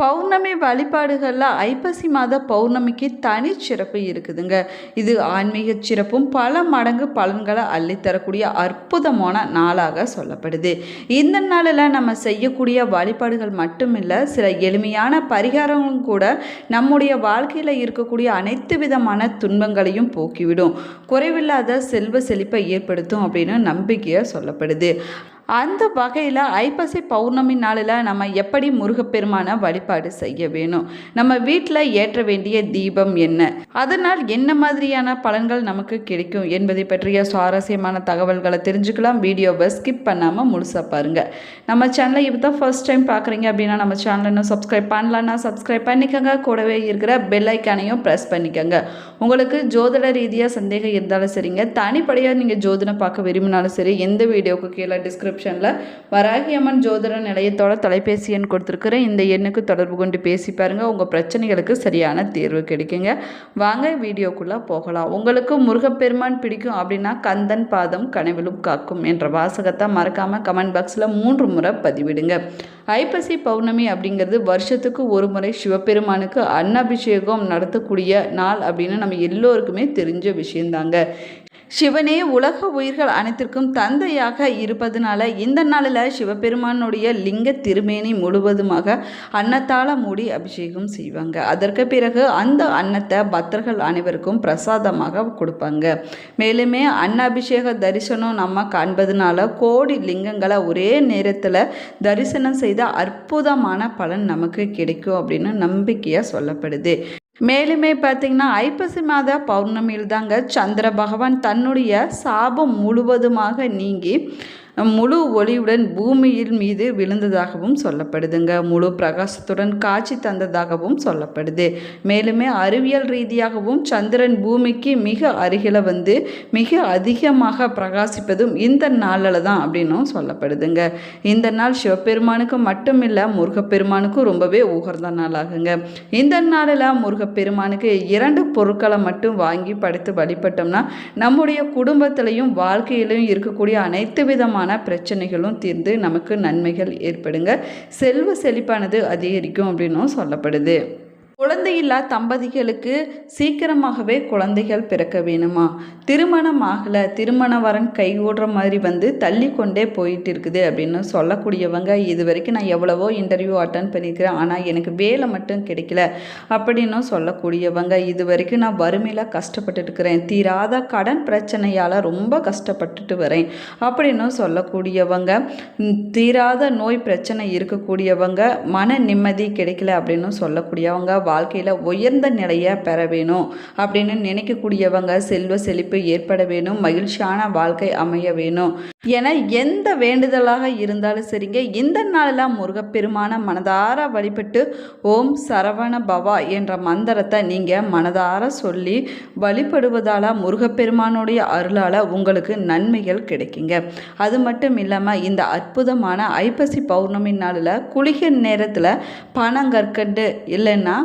பௌர்ணமி வழிபாடுகளில் ஐப்பசி மாத பௌர்ணமிக்கு தனி சிறப்பு இருக்குதுங்க. இது ஆன்மீக சிறப்பும் பல மடங்கு பலன்களை அள்ளித்தரக்கூடிய அற்புதமான நாளாக சொல்லப்படுது. இந்த நாளில் நம்ம செய்யக்கூடிய வழிபாடுகள் மட்டுமில்லை சில எளிமையான பரிகாரங்களும் கூட நம்முடைய வாழ்க்கையில் இருக்கக்கூடிய அனைத்து விதமான துன்பங்களையும் போக்கிவிடும். குறைவில்லாத செல்வ செழிப்பை ஏற்படுத்தும் அப்படின்னு நம்பிக்கையாக சொல்லப்படுது. அந்த வகையில் ஐப்பசி பௌர்ணமி நாளில் நம்ம எப்படி முருகப்பெருமான வழிபாடு செய்ய வேணும்? நம்ம வீட்டில் ஏற்ற வேண்டிய தீபம் என்ன? அதனால் என்ன மாதிரியான பலன்கள் நமக்கு கிடைக்கும் என்பதை பற்றிய சுவாரஸ்யமான தகவல்களை தெரிஞ்சுக்கலாம். வீடியோவை ஸ்கிப் பண்ணாமல் முழுசாக பாருங்கள் நம்ம சேனலை இப்போ தான் ஃபர்ஸ்ட் டைம் பார்க்குறீங்க அப்படின்னா நம்ம சேனலை இன்னும் சப்ஸ்கிரைப் பண்ணலான்னா சப்ஸ்கிரைப் பண்ணிக்கோங்க. கூடவே இருக்கிற பெல் ஐக்கானையும் ப்ரெஸ் பண்ணிக்கோங்க. உங்களுக்கு ஜோதிட ரீதியாக சந்தேகம் இருந்தாலும் சரிங்க. தனிப்படையாக நீங்கள் ஜோதிடம் பார்க்க விரும்பினாலும் சரி எந்த வீடியோவுக்கு கீழே டிஸ்கிரிப்ஷனில் வராகி அம்மன் ஜோதிட நிலையத்தோட தொலைபேசி எண் கொடுத்துருக்குறேன். இந்த எண்ணுக்கு தொடர்பு கொண்டு பேசி பாருங்கள் உங்கள் பிரச்சனைகளுக்கு சரியான தீர்வு கிடைக்குங்க. வாங்க வீடியோக்குள்ளே போகலாம். உங்களுக்கு முருகப்பெருமான் பிடிக்கும் அப்படின்னா கந்தன் பாதம் கனவிலும் காக்கும் என்ற வாசகத்தை மறக்காமல் கமெண்ட் பாக்ஸில் மூன்று முறை பதிவிடுங்க. ஐப்பசி பௌர்ணமி அப்படிங்கிறது வருஷத்துக்கு ஒரு முறை சிவபெருமானுக்கு அன்னபிஷேகம் நடத்தக்கூடிய நாள் அப்படின்னு நம்ம எல்லோருக்குமே தெரிஞ்ச விஷயந்தாங்க சிவனே உலக உயிர்கள் அனைத்திற்கும் தந்தையாக இருப்பதனால இந்த நாளில் சிவபெருமானுடைய லிங்க திருமேனி முழுவதுமாக அன்னத்தால் மூடி அபிஷேகம் செய்வாங்க. அதற்கு பிறகு அந்த அன்னத்தை பக்தர்கள் அனைவருக்கும் பிரசாதமாக கொடுப்பாங்க. மேலுமே அன்னாபிஷேக தரிசனம் நம்ம காண்பதனால கோடி லிங்கங்களை ஒரே நேரத்தில் தரிசனம் செய்த அற்புதமான பலன் நமக்கு கிடைக்கும் அப்படின்னு நம்பிக்கையாக சொல்லப்படுது. மேலுமே பார்த்தீங்கன்னா ஐப்பசி மாத பௌர்ணமியில் தாங்க சந்திர பகவான் தன்னுடைய சாபம் முழுவதுமாக நீங்கி முழு ஒளியுடன் பூமியின் மீது விழுந்ததாகவும் சொல்லப்படுதுங்க. முழு பிரகாசத்துடன் காட்சி தந்ததாகவும் சொல்லப்படுது. மேலுமே அறிவியல் ரீதியாகவும் சந்திரன் பூமிக்கு மிக அருகில் வந்து மிக அதிகமாக பிரகாசிப்பதும் இந்த நாளில் தான் அப்படின்னும் சொல்லப்படுதுங்க. இந்த நாள் சிவபெருமானுக்கு மட்டும் இல்லை முருகப்பெருமானுக்கும் ரொம்பவே உகர்ந்த நாளாகுங்க. இந்த நாளில் முருகப்பெருமானுக்கு இரண்டு பொருட்களை மட்டும் வாங்கி படைத்து வழிபட்டோம்னா நம்முடைய குடும்பத்திலையும் வாழ்க்கையிலையும் இருக்கக்கூடிய அனைத்து விதமான பிரச்சனைகளும் தீர்ந்து நமக்கு நன்மைகள் ஏற்படுங்க. செல்வ செழிப்பானது அதிகரிக்கும் அப்படின்னும் சொல்லப்படுது. குழந்தையில்லா தம்பதிகளுக்கு சீக்கிரமாகவே குழந்தைகள் பிறக்க வேணுமா? திருமணம் ஆகலை திருமண வரன் கைகூடுற மாதிரி வந்து தள்ளி கொண்டே போயிட்டு இருக்குது அப்படின்னு சொல்லக்கூடியவங்க இது வரைக்கும் நான் எவ்வளவோ இன்டர்வியூ அட்டன் பண்ணியிருக்கிறேன் ஆனால் எனக்கு வேலை மட்டும் கிடைக்கல அப்படின்னும் சொல்லக்கூடியவங்க இது வரைக்கும் நான் வறுமையில் கஷ்டப்பட்டு இருக்கிறேன் தீராத கடன் பிரச்சனையால் ரொம்ப கஷ்டப்பட்டுட்டு வரேன் அப்படின்னும் சொல்லக்கூடியவங்க தீராத நோய் பிரச்சனை இருக்கக்கூடியவங்க மன நிம்மதி கிடைக்கல அப்படின்னு சொல்லக்கூடியவங்க வாழ்க்கையில் உயர்ந்த நிலையை பெற வேணும் அப்படின்னு நினைக்கக்கூடியவங்க செல்வ செழிப்பு ஏற்பட வேணும் மகிழ்ச்சியான வாழ்க்கை அமைய வேணும். என எந்த வேண்டுதலாக இருந்தாலும் சரிங்க இந்த நாளில் முருகப்பெருமான மனதார வழிபட்டு ஓம் சரவண பவா என்ற மந்திரத்தை நீங்கள் மனதார சொல்லி வழிபடுவதால் முருகப்பெருமானுடைய அருளால் உங்களுக்கு நன்மைகள் கிடைக்குங்க. அது மட்டும் இல்லாமல் இந்த அற்புதமான ஐப்பசி பௌர்ணமி நாளில் குளிகை நேரத்தில் பனங்கற்கண்டு இல்லைன்னா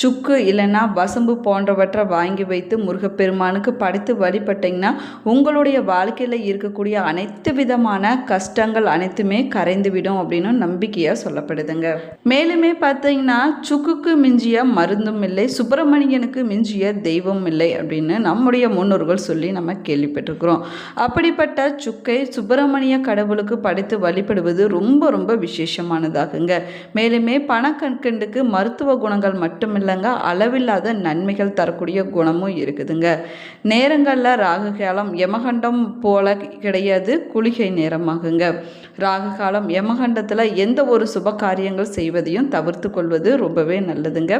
சுக்கு இல்லைன்னா வசம்பு போன்றவற்றை வாங்கி வைத்து முருகப்பெருமானுக்கு படைத்து வழிபட்டிங்கன்னா உங்களுடைய வாழ்க்கையில் இருக்கக்கூடிய அனைத்து விதமான கஷ்டங்கள் அனைத்துமே கரைந்துவிடும் அப்படின்னு நம்பிக்கையாக சொல்லப்படுதுங்க. மேலுமே பார்த்தீங்கன்னா சுக்குக்கு மிஞ்சிய மருந்தும் இல்லை சுப்பிரமணியனுக்கு மிஞ்சிய தெய்வம் இல்லை அப்படின்னு நம்முடைய முன்னோர்கள் சொல்லி நம்ம கேள்விப்பட்டிருக்கிறோம். அப்படிப்பட்ட சுக்கை சுப்பிரமணிய கடவுளுக்கு படைத்து வழிபடுவது ரொம்ப ரொம்ப விசேஷமானதாகுங்க. மேலுமே பணக்கண்கண்டுக்கு மருத்துவ குணங்கள் இல்லைங்க அளவில்லாத நன்மைகள் தரக்கூடிய குணமும் இருக்குதுங்க. நேரங்களில் ராகு காலம் யமகண்டம் போல கிடையாது குளிகை நேரமாகுங்க. ராகு காலம் யமகண்டத்தில் எந்த ஒரு சுப காரியங்கள் செய்வதையும் தவிர்த்து கொள்வது ரொம்பவே நல்லதுங்க.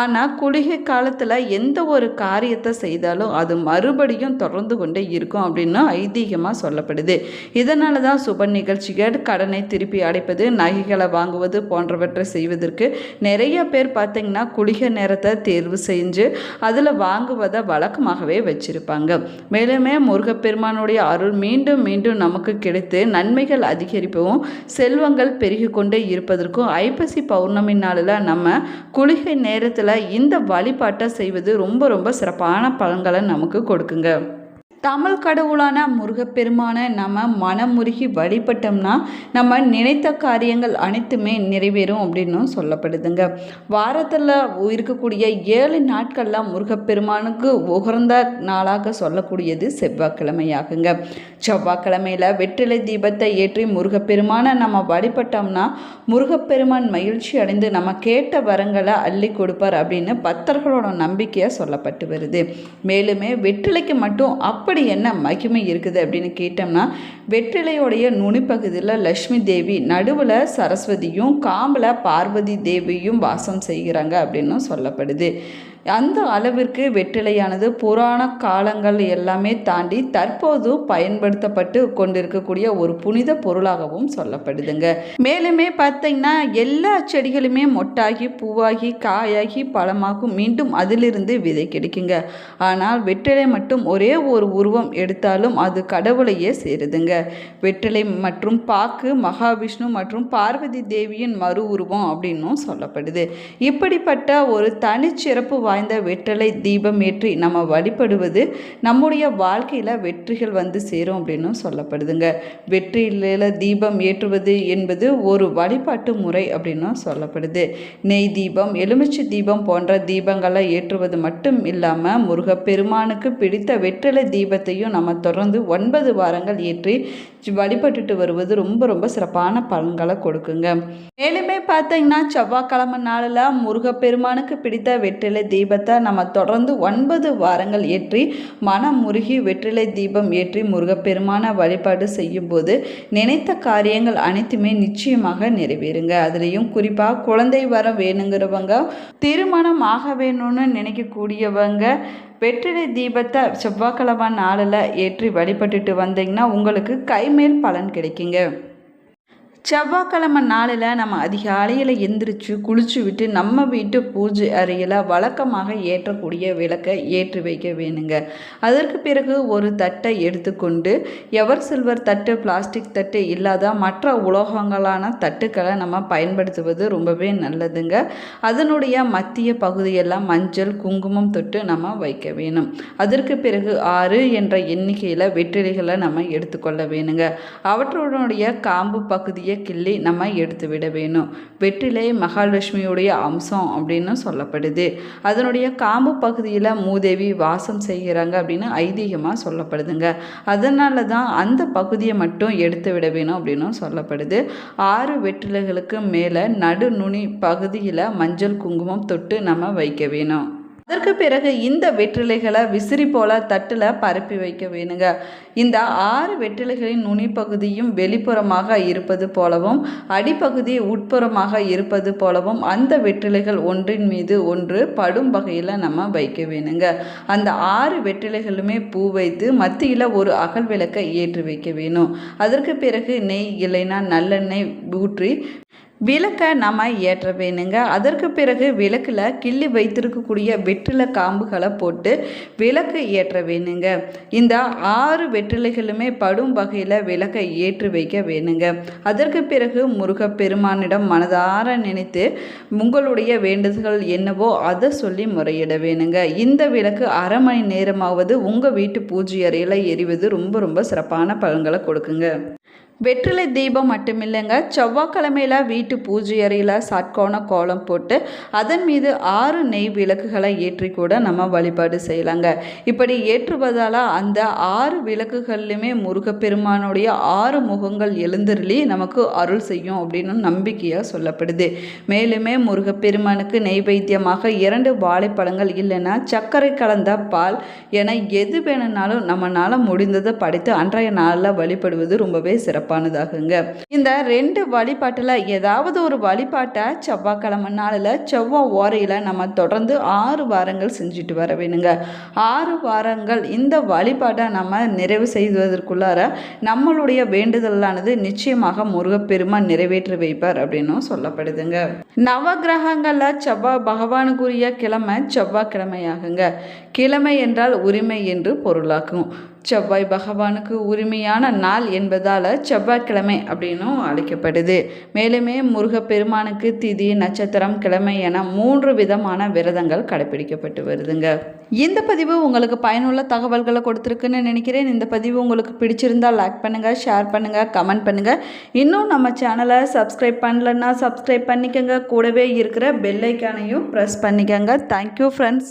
ஆனால் குளிகை காலத்தில் எந்த ஒரு காரியத்தை செய்தாலும் அது மறுபடியும் தொடர்ந்து கொண்டே இருக்கும் அப்படின்னு ஐதீகமாக சொல்லப்படுது. இதனால தான் சுப நிகழ்ச்சிகள் கடனை திருப்பி அடைப்பது நகைகளை வாங்குவது போன்றவற்றை செய்வதற்கு நிறைய பேர் பார்த்தீங்கன்னா குளிகை நேரத்தை தேர்வு செஞ்சு அதில் வாங்குவதை வழக்கமாகவே வச்சிருப்பாங்க. மேலுமே முருகப்பெருமானுடைய அருள் மீண்டும் மீண்டும் நமக்கு கிடைத்து நன்மைகள் அதிகரிப்பவும் செல்வங்கள் பெருகி கொண்டே இருப்பதற்கும் ஐப்பசி பௌர்ணமி நாளில் நம்ம குளிகை நேரத்தில் இந்த வழிபாட்டை செய்வது ரொம்ப ரொம்ப சிறப்பான பலன்களை நமக்கு கொடுக்குங்க. தமிழ் கடவுளான முருகப்பெருமானை நம்ம மனமுருகி வழிபட்டோம்னா நம்ம நினைத்த காரியங்கள் அனைத்துமே நிறைவேறும் அப்படின்னும் சொல்லப்படுதுங்க. வாரத்தில் இருக்கக்கூடிய ஏழு நாட்களில் முருகப்பெருமானுக்கு உகர்ந்த நாளாக சொல்லக்கூடியது செவ்வாய்க்கிழமையாகுங்க. செவ்வாய்க்கிழமையில் வெற்றிலை தீபத்தை ஏற்றி முருகப்பெருமானை நம்ம வழிபட்டோம்னா முருகப்பெருமான் மகிழ்ச்சி அடைந்து நம்ம கேட்ட வரங்களை அள்ளி கொடுப்பார் அப்படின்னு பக்தர்களோட நம்பிக்கையாக சொல்லப்பட்டு வருது. மேலுமே வெற்றிலைக்கு மட்டும் அப்படி அப்படி என்ன மகிமை இருக்குது அப்படின்னு கேட்டோம்னா வெற்றிலையோடைய நுனிப்பகுதியில் லக்ஷ்மி தேவி நடுவில் சரஸ்வதியும் காம்பில் பார்வதி தேவியும் வாசம் செய்கிறாங்க அப்படின்னும் சொல்லப்படுது. அந்த அளவிற்கு வெற்றிலையானது புராண காலங்கள் எல்லாமே தாண்டி தற்போது பயன்படுத்தப்பட்டு கொண்டிருக்கக்கூடிய ஒரு புனித பொருளாகவும் சொல்லப்படுதுங்க. மேலுமே பார்த்தீங்கன்னா எல்லா செடிகளுமே மொட்டாகி பூவாகி காயாகி பழமாகும் மீண்டும் அதிலிருந்து விதை கிடைக்குங்க. ஆனால் வெற்றிலை மட்டும் ஒரே ஒரு உருவம் எடுத்தாலும் அது கடவுளையே சேருதுங்க. வெற்றிலை மற்றும் பாக்கு மகாவிஷ்ணு மற்றும் பார்வதி தேவியின் மறு உருவம் அப்படின்னும் சொல்லப்படுது. இப்படிப்பட்ட ஒரு தனிச்சிறப்பு வாய்ந்த வெற்றிலை தீபம் ஏற்றி நம்ம வழிபடுவது நம்முடைய வாழ்க்கையில் வெற்றிகள் வந்து சேரும் அப்படின்னு சொல்லப்படுதுங்க. வெற்றியில தீபம் ஏற்றுவது என்பது ஒரு வழிபாட்டு முறை அப்படின்னும் சொல்லப்படுது. நெய் தீபம் எலுமிச்சை தீபம் போன்ற தீபங்களை ஏற்றுவது மட்டும் இல்லாமல் முருகப்பெருமானுக்கு பிடித்த வெற்றிலை தீபத்தையும் நம்ம தொடர்ந்து ஒன்பது வாரங்கள் ஏற்றி வழிபட்டுட்டு வருவது ரொம்ப ரொம்ப சிறப்பான பலன்களை கொடுக்குங்க. மேலுமே பார்த்தீங்கன்னா செவ்வாய்க்கிழமை நாளில் முருகப்பெருமானுக்கு பிடித்த வெற்றிலை தீபத்தை நம்ம தொடர்ந்து ஒன்பது வாரங்கள் ஏற்றி மனம் முருகி வெற்றிலை தீபம் ஏற்றி முருகப்பெருமான வழிபாடு செய்யும்போது நினைத்த காரியங்கள் அனைத்துமே நிச்சயமாக நிறைவேறுங்க. அதுலேயும் குறிப்பாக குழந்தை வர வேணுங்கிறவங்க திருமணம் ஆக வேணும்னு நினைக்கக்கூடியவங்க வெற்றிலை தீபத்தை செவ்வாய்க்கிழமை நாளில் ஏற்றி வழிபட்டுட்டு வந்தீங்கன்னா உங்களுக்கு கைமேல் பலன் கிடைக்குங்க. செவ்வாய்க்கிழமை நாளில் நம்ம அதிகாலையில் எந்திரிச்சு குளிச்சு விட்டு நம்ம வீட்டு பூஜை அறையில் வழக்கமாக ஏற்றக்கூடிய விளக்கை ஏற்றி வைக்க வேணுங்க. அதற்கு பிறகு ஒரு தட்டை எடுத்துக்கொண்டு எவர் சில்வர் தட்டு பிளாஸ்டிக் தட்டு இல்லாத மற்ற உலோகங்களான தட்டுக்களை நம்ம பயன்படுத்துவது ரொம்பவே நல்லதுங்க. அதனுடைய மத்திய பகுதியெல்லாம் மஞ்சள் குங்குமம் தொட்டு நம்ம வைக்க வேணும். அதற்கு பிறகு ஆறு என்ற எண்ணிக்கையில் வெற்றிலைகளை நம்ம எடுத்துக்கொள்ள வேணுங்க. அவற்றுடைய காம்பு பகுதியை கிள்ளி நம்ம எடுத்து விட வேணும். வெற்றிலை மகாலட்சுமியுடைய அம்சம் அப்படின்னு சொல்லப்படுது. அதனுடைய காம்பு பகுதியில் மூதேவி வாசம் செய்கிறாங்க அப்படின்னு ஐதீகமாக சொல்லப்படுதுங்க. அதனால தான் அந்த பகுதியை மட்டும் எடுத்து விட வேணும் அப்படின்னு சொல்லப்படுது. ஆறு வெற்றிலைகளுக்கு மேலே நடு நுனி பகுதியில் மஞ்சள் குங்குமம் தொட்டு நம்ம வைக்க வேணும். அதற்கு பிறகு இந்த வெற்றிலைகளை விசிறி போல தட்டில் பரப்பி வைக்க வேணுங்க. இந்த ஆறு வெற்றிலைகளின் நுனிப்பகுதியும் வெளிப்புறமாக இருப்பது போலவும் அடிப்பகுதி உட்புறமாக இருப்பது போலவும் அந்த வெற்றிலைகள் ஒன்றின் மீது ஒன்று படும் வகையில் நம்ம வைக்க வேணுங்க. அந்த ஆறு வெற்றிலைகளுமே பூ வைத்து மத்தியில் ஒரு அகல் விளக்கை ஏற்றி வைக்க வேணும். அதற்கு பிறகு நெய் இல்லைன்னா நல்லெண்ணெய் ஊற்றி விளக்கை நம்ம ஏற்ற வேணுங்க அதற்கு பிறகு விளக்கில் கிள்ளி வைத்திருக்கக்கூடிய வெற்றிலை காம்புகளை போட்டு விளக்கு ஏற்ற வேணுங்க இந்த ஆறு வெற்றிலைகளுமே படும் வகையில் விளக்கை ஏற்றி வைக்க வேணுங்க. அதற்கு பிறகு முருகப்பெருமானிடம் மனதார நினைத்து உங்களுடைய வேண்டுதல்கள் என்னவோ அதை சொல்லி முறையிட வேணுங்க. இந்த விளக்கு அரை மணி நேரமாவது உங்கள் வீட்டு பூஜை அறையில் எரிவது ரொம்ப ரொம்ப சிறப்பான பலன்களை கொடுக்குங்க. வெற்றிலை தீபம் மட்டுமில்லைங்க. செவ்வாய்க்கிழமையில் வீட்டு பூஜை அறையில் சட்கோண கோலம் போட்டு அதன் மீது ஆறு நெய் விளக்குகளை ஏற்றி கூட நம்ம வழிபாடு செய்யலாங்க. இப்படி ஏற்றுவதால் அந்த ஆறு விளக்குகள்லையுமே முருகப்பெருமானுடைய ஆறு முகங்கள் எழுந்தருளி நமக்கு அருள் செய்யும் அப்படின்னு நம்பிக்கையாக சொல்லப்படுது. மேலுமே முருகப்பெருமானுக்கு நெய்வேத்தியமாக இரண்டு வாழைப்பழங்கள் இல்லைன்னா சர்க்கரை கலந்த பால் என எது வேணும்னாலும் நம்மளால் முடிந்ததை படைத்து அன்றைய நாளில் வழிபடுவது ரொம்பவே சிறப்பு. சிறப்பானதாகுங்க. இந்த ரெண்டு வழிபாட்டில் ஏதாவது ஒரு வழிபாட்டை செவ்வாய்க்கிழமை நாளில் செவ்வாய் ஓரையில் நம்ம தொடர்ந்து ஆறு வாரங்கள் செஞ்சுட்டு வர வேணுங்க. ஆறு வாரங்கள் இந்த வழிபாட்டை நம்ம நிறைவு செய்வதற்குள்ளார நம்மளுடைய வேண்டுதலானது நிச்சயமாக முருகப்பெருமான் நிறைவேற்றி வைப்பார் அப்படின்னும் சொல்லப்படுதுங்க. நவகிரகங்களில் செவ்வாய் பகவானுக்குரிய கிழமை செவ்வாய்க்கிழமையாகுங்க. கிழமை என்றால் உரிமை என்று பொருளாக்கும். செவ்வாய் பகவானுக்கு உரிமையான நாள் என்பதால் செவ்வாய்க்கிழமை அப்படின்னும் அழைக்கப்படுது. மேலுமே முருகப்பெருமானுக்கு திதி நட்சத்திரம் கிழமை என மூன்று விதமான விரதங்கள் கடைபிடிக்கப்பட்டு வருதுங்க. இந்த பதிவு உங்களுக்கு பயனுள்ள தகவல்களை கொடுத்துருக்குன்னு நினைக்கிறேன். இந்த பதிவு உங்களுக்கு பிடிச்சிருந்தா லைக் பண்ணுங்கள் ஷேர் பண்ணுங்கள் கமெண்ட் பண்ணுங்கள் இன்னும் நம்ம சேனலை சப்ஸ்கிரைப் பண்ணலன்னா சப்ஸ்கிரைப் பண்ணிக்கோங்க. கூடவே இருக்கிற பெல்லைக்கானையும் ப்ரெஸ் பண்ணிக்கோங்க. Thank you friends